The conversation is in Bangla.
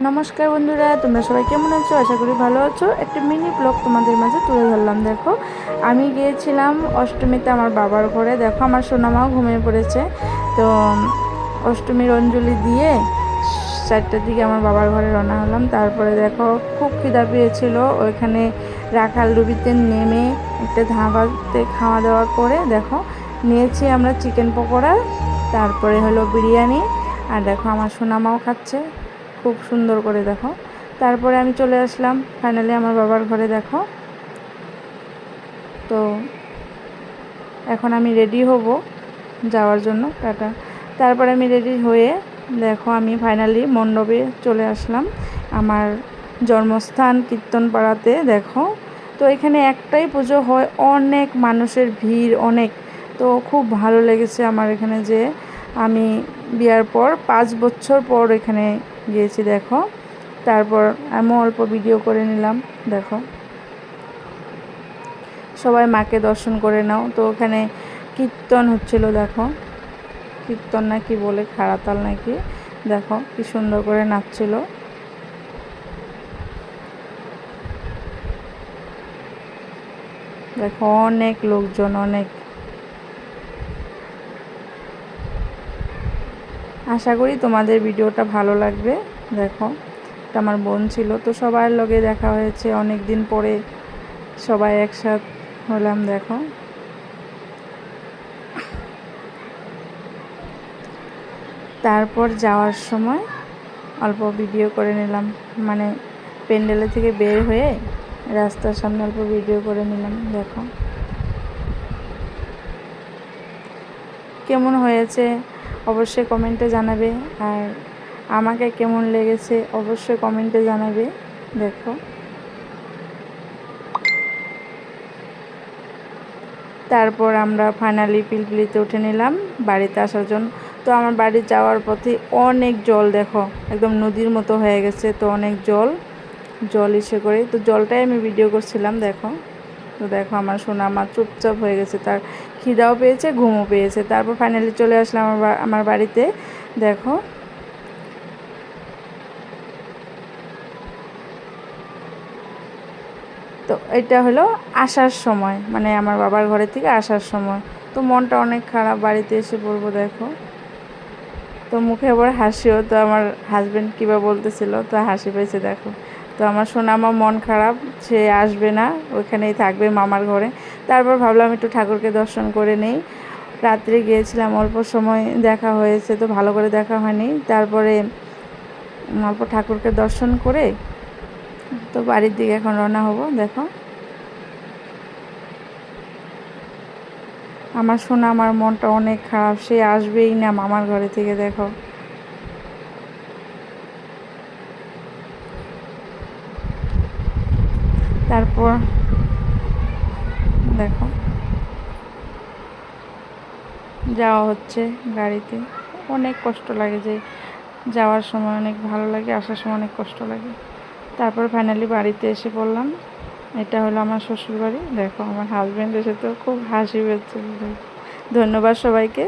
নমস্কার বন্ধুরা, তোমরা সবাই কেমন আছো? আশা করি ভালো আছো। একটা মিনি ব্লগ তোমাদের মাঝে তুলে ধরলাম, দেখো। আমি গিয়েছিলাম অষ্টমীতে আমার বাবার ঘরে। দেখো, আমার সোনামাও ঘুমিয়ে পড়েছে। তো অষ্টমীর অঞ্জলি দিয়ে চারটার দিকে আমার বাবার ঘরে রওনা হলাম। তারপরে দেখো, খুব খিদা পেয়েছিল। ওইখানে রাখাল রুবিতে নেমে একটা ধাবাতে খাওয়া দাওয়া করে, দেখো, নিয়েছি আমরা চিকেন পকোড়া, তারপরে হলো বিরিয়ানি, আর দেখো, আমার সোনামাও খাচ্ছে। খুব সুন্দর করে দেখো। তারপরে আমি চলে আসলাম ফাইনালি আমার বাবার ঘরে দেখো। তো এখন আমি রেডি হব যাওয়ার জন্য, টাটা। তারপরে আমি রেডি হয়ে দেখো আমি ফাইনালি মণ্ডপে চলে আসলাম, আমার জন্মস্থান কীর্তনপাড়াতে দেখো। তো এখানে একটাই পুজো হয়, অনেক মানুষের ভিড়, অনেক। তো খুব ভালো লেগেছে আমার এখানে যে আমি বিয়ার পর পাঁচ বছর পর এখানে গিয়েছি, দেখো। তারপর আমি অল্প ভিডিও করে নিলাম, দেখো। সবাই মাকে দর্শন করে নাও। তো ওখানে কীর্তন হচ্ছিল, দেখো। কীর্তন নাকি বলে, খাড়াতাল নাকি? দেখো, কি সুন্দর করে নাচছিল। দেখো, অনেক লোকজন, অনেক। আশা করি তোমাদের ভিডিওটা ভালো লাগবে। দেখো, এটা আমার বোন ছিল, তো সবার লগে দেখা হয়েছে। অনেক দিন পরে সবাই একসাথ হলাম, দেখো। তারপর যাওয়ার সময় অল্প ভিডিও করে নিলাম। মানে প্যান্ডেলে থেকে বের হয়ে রাস্তার সামনে অল্প ভিডিও করে নিলাম, দেখো। কেমন হয়েছে অবশ্যই কমেন্টে জানাবে। আর আমাকে কেমন লেগেছে অবশ্যই কমেন্টে জানাবে। দেখো। তারপর আমরা ফাইনালি পিলপিলিতে উঠে নিলাম বাড়িতে আসার জন্য। তো আমার বাড়ি যাওয়ার পথে অনেক জল দেখো, একদম নদীর মতো হয়ে গেছে তো অনেক জল জল ইসে করে। তো জলটাই আমি ভিডিও করছিলাম, দেখো। তো দেখো আমার সোনা আমার চুপচাপ হয়ে গেছে, তার খিদাও পেয়েছে, ঘুমও পেয়েছে। তারপর ফাইনালি চলে আসলাম আমার আমার বাড়িতে। দেখো। তো এটা হলো আসার সময় মানে আমার বাবার ঘরে থেকে আসার সময়। তো মনটা অনেক খারাপ, বাড়িতে এসে পড়ব, দেখো। তো মুখে আবার হাসিও, তো আমার হাজব্যান্ড কীভাবে বলতেছিল, তো হাসি পেয়েছে, দেখো। তো আমার সোনামা মন খারাপ, সে আসবে না ওইখানেই থাকবে মামার ঘরে। তারপর ভাবলাম একটু ঠাকুরকে দর্শন করে নেই। রাত্রে গিয়েছিলাম, অল্প সময় দেখা হয়েছে তো ভালো করে দেখা হয়নি। তারপরে অল্প ঠাকুরকে দর্শন করে তো বাড়ির দিকে এখন রওনা হব, দেখো। আমার শোনা আমার মনটা অনেক খারাপ, সে আসবেই না মামার ঘরে থেকে, দেখো। তারপর দেখো। যাওয়া হচ্ছে গাড়িতে। অনেক কষ্ট লাগে যে যাওয়ার সময় অনেক ভালো লাগে, আসার সময় অনেক কষ্ট লাগে। তারপর ফাইনালি বাড়িতে এসে পড়লাম। এটা হলো আমার শ্বশুরবাড়ি। দেখো আমার হাজব্যান্ড এসে তো খুব হাসি পেয়েছে ধন্যবাদ সবাইকে।